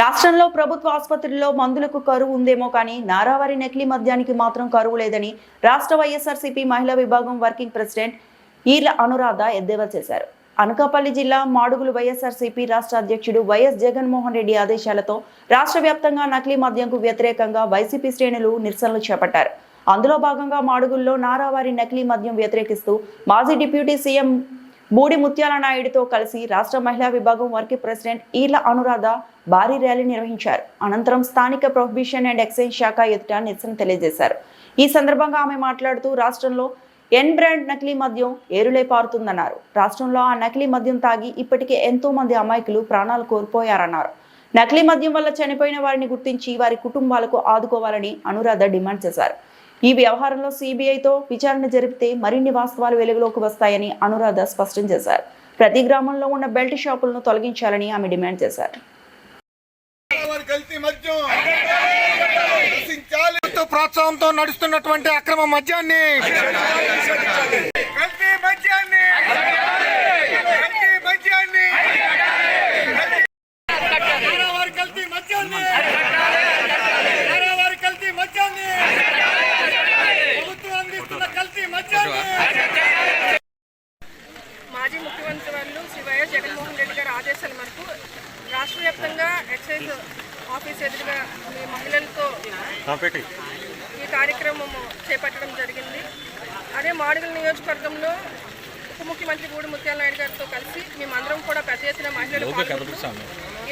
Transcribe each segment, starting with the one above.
రాష్ట్రంలో ప్రభుత్వ ఆసుపత్రుల్లో మందులకు కరువు ఉందేమో కానీ నారావారి నకిలీ మద్యానికి మాత్రం కరువు లేదని రాష్ట్ర వైఎస్ఆర్సీపీ మహిళా విభాగం వర్కింగ్ ప్రెసిడెంట్ ఈర్ల అనురాధ ఎద్దేవా చేశారు. అనకాపల్లి జిల్లా మాడుగులు వైఎస్ఆర్సీపీ రాష్ట్ర అధ్యక్షుడు వైఎస్ జగన్మోహన్ రెడ్డి ఆదేశాలతో రాష్ట్ర వ్యాప్తంగా నకిలీ మద్యంకు వ్యతిరేకంగా వైసీపీ శ్రేణులు నిరసనలు చేపట్టారు. అందులో భాగంగా మాడుగుల్లో నారావారి నకిలీ మద్యం వ్యతిరేకిస్తూ మాజీ డిప్యూటీ సీఎం బూడి ముత్యాల నాయుడుతో కలిసి రాష్ట్ర మహిళా విభాగం వర్కింగ్ ప్రెసిడెంట్ ఈర్ల అనురాధ భారీ ర్యాలీ నిర్వహించారు. అనంతరం స్థానిక ప్రొహిబిషన్ అండ్ ఎక్సైజ్ శాఖ ఎదుట నిరసన తెలియజేశారు. ఈ సందర్భంగా ఆమె మాట్లాడుతూ రాష్ట్రంలో ఎన్ బ్రాండ్ నకిలీ మద్యం ఏరులై పారుతుందన్నారు. రాష్ట్రంలో ఆ నకిలీ మద్యం తాగి ఇప్పటికే ఎంతో మంది అమాయకులు ప్రాణాలు కోల్పోయారన్నారు. నకిలీ మద్యం వల్ల చనిపోయిన వారిని గుర్తించి వారి కుటుంబాలకు ఆదుకోవాలని అనురాధ డిమాండ్ చేశారు. ఈ వ్యవహారంలో సిబిఐతో విచారణ జరిపితే మరిన్ని వాస్తవాలు వెలుగులోకి వస్తాయని అనురాధ స్పష్టం చేశారు. ప్రతి గ్రామంలో ఉన్న బెల్ట్ షాపులను తొలగించాలని ఆమె డిమాండ్ చేశారు. ప్రోత్సాహంతో నడుస్తున్నటువంటి అక్రమ మద్యాన్ని మద్యాన్ని కల్తీ మద్యాన్ని వారి కల్తీ మద్యాన్ని వారి కల్తీ మద్యాన్ని ప్రభుత్వం అందిస్తున్న కల్తీ మద్యాన్ని మాజీ ముఖ్యమంత్రి వర్యులు శ్రీ వైఎస్ జగన్మోహన్ రెడ్డి గారి ఆదేశాల మేరకు రాష్ట్ర వ్యాప్తంగా ఎక్సైజ్ ఆఫీస్ ఎదురుగా మీ మహిళలతో ఈ కార్యక్రమం చేపట్టడం జరిగింది. అదే మాడుగుల నియోజకవర్గంలో ఉప ముఖ్యమంత్రి గూడి ముత్యాల నాయుడు గారితో కలిసి మేమందరం కూడా పెద్ద ఎత్తున మహిళలు.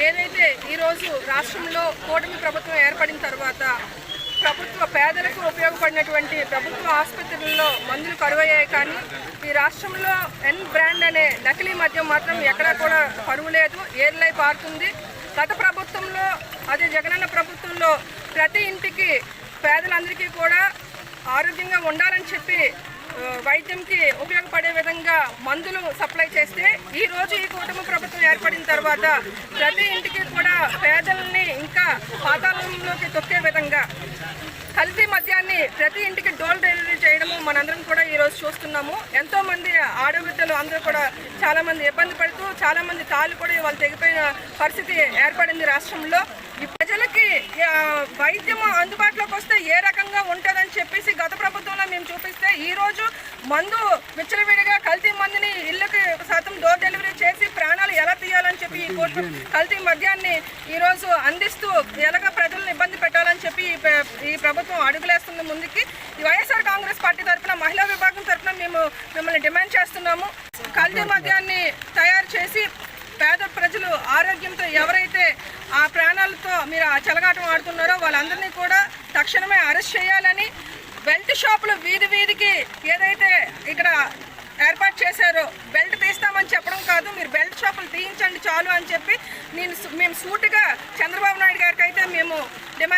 ఏదైతే ఈరోజు రాష్ట్రంలో కూటమి ప్రభుత్వం ఏర్పడిన తర్వాత ప్రభుత్వ పేదలకు ఉపయోగపడినటువంటి ప్రభుత్వ ఆసుపత్రుల్లో మందులు కరువయ్యాయి కానీ ఈ రాష్ట్రంలో ఎన్ బ్రాండ్ అనే నకిలీ మద్యం మాత్రం ఎక్కడా కూడా కరువు లేదు ఏర్లై పారుతుంది. గత ప్రభుత్వంలో అదే జగనన్న ప్రభుత్వంలో ప్రతి ఇంటికి పేదలందరికీ కూడా ఆరోగ్యంగా ఉండాలని చెప్పి వైద్యంకి ఉపయోగపడే విధంగా మందులు సప్లై చేస్తే ఈ రోజు ఈ కుటుంబ ప్రభుత్వం ఏర్పడిన తర్వాత ప్రతి ఇంటికి కూడా పేదల్ని ఇంకా పాతాళంలోకి తొక్కే విధంగా కల్తీ మద్యాన్ని ప్రతి ఇంటికి డోర్ డెలివరీ చేయడము ఈరోజు ఈ రోజు చూస్తున్నాము. ఎంతోమంది ఆడబిడ్డలు అందరూ కూడా చాలామంది ఇబ్బంది పడుతూ చాలామంది తాళ్ళు కూడా వాళ్ళు తెగిపోయిన పరిస్థితి ఏర్పడింది రాష్ట్రంలో. ఈ ప్రజలకి వైద్యం అందుబాటులోకి వస్తే ఏ రకంగా ఉంటుందని చెప్పేసి గత ప్రభుత్వంలో మేము చూపిస్తే ఈరోజు మందు విచ్చలవిడిగా కల్తీ మందుని ఇళ్ళకి శాతం డోర్ డెలివరీ చేసి ప్రాణాలు ఎలా తీయాలని చెప్పి ఈ కోర్టు కల్తీ మద్యాన్ని ఈ రోజు అందిస్తూ ఎలాగ ప్రజలను ఇబ్బంది ఈ ప్రభుత్వం అడుగులేస్తుంది ముందుకి ఈ వైఎస్ఆర్ కాంగ్రెస్ పార్టీ తరఫున మహిళా విభాగం తరఫున మేము మిమ్మల్ని డిమాండ్ చేస్తున్నాము. కల్తీ మద్యాన్ని తయారు చేసి పేద ప్రజలు ఆరోగ్యంతో ఎవరైతే ఆ ప్రాణాలతో మీరు ఆ చెలగాటం ఆడుతున్నారో వాళ్ళందరినీ కూడా తక్షణమే అరెస్ట్ చేయాలని బెల్ట్ షాపులు వీధి వీధికి ఏదైతే ఇక్కడ ఏర్పాటు చేశారో బెల్ట్ తీస్తామని చెప్పడం కాదు మీరు బెల్ట్ షాపులు తీయించండి చాలు అని చెప్పి నేను మేము సూటిగా చంద్రబాబు నాయుడు గారికి అయితే మేము డిమాండ్